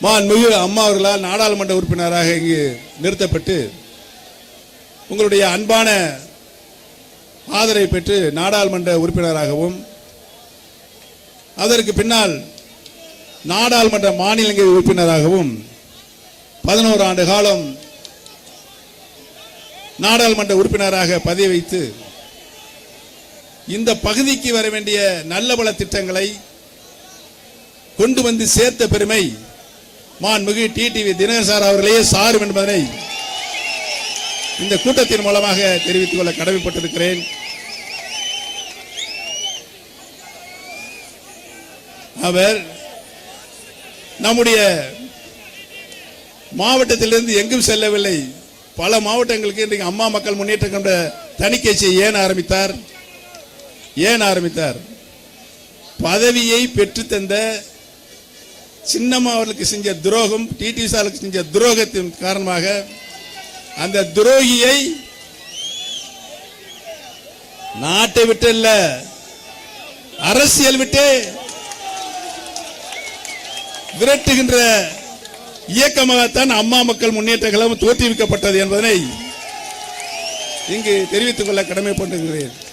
மாண்புமிகு அம்மா அவர்களால் நாடாளுமன்ற உறுப்பினராக இங்கு நிறுத்தப்பட்டு உங்களுடைய அன்பான ஆதரவை பெற்று நாடாளுமன்ற உறுப்பினராகவும் அதற்கு பின்னால் நாடாளுமன்ற மாநிலங்களவை உறுப்பினராகவும் பதினோரு ஆண்டு காலம் நாடாளுமன்ற உறுப்பினராக பதவி வைத்து இந்த பகுதிக்கு வர வேண்டிய நல்ல பல திட்டங்களை கொண்டு வந்து சேர்த்த பெருமை மாண்புமிகு டிடிவி தினகர் சார் அவர்களே சாரும் என்பதனை இந்த கூட்டத்தின் மூலமாக தெரிவித்துக் கொள்ள கடமைப்பட்டிருக்கிறேன். அவர் நம்முடைய மாவட்டத்திலிருந்து எங்கும் செல்லவில்லை. பல மாவட்டங்களுக்கு இன்றைக்கு அம்மா மக்கள் முன்னேற்றம் கண்ட தணிக்கைச்சியை ஏன் ஆரம்பித்தார்? ஏன் ஆரம்பித்தார்? பதவியை பெற்றுத்தந்த சின்னம்மா அவர்களுக்கு செஞ்ச துரோகம் டிடி சாருக்கு செஞ்ச துரோகத்தின் காரணமாக அந்த துரோகியை நாட்டை விட்டு இல்ல அரசியல் விட்டு விரட்டுகின்ற இயக்கமாகத்தான் அம்மா மக்கள் முன்னேற்ற கழகம் தோற்றுவிக்கப்பட்டது என்பதனை இங்கு தெரிவித்துக் கொள்ள கடமைப்பட்டுகிறேன்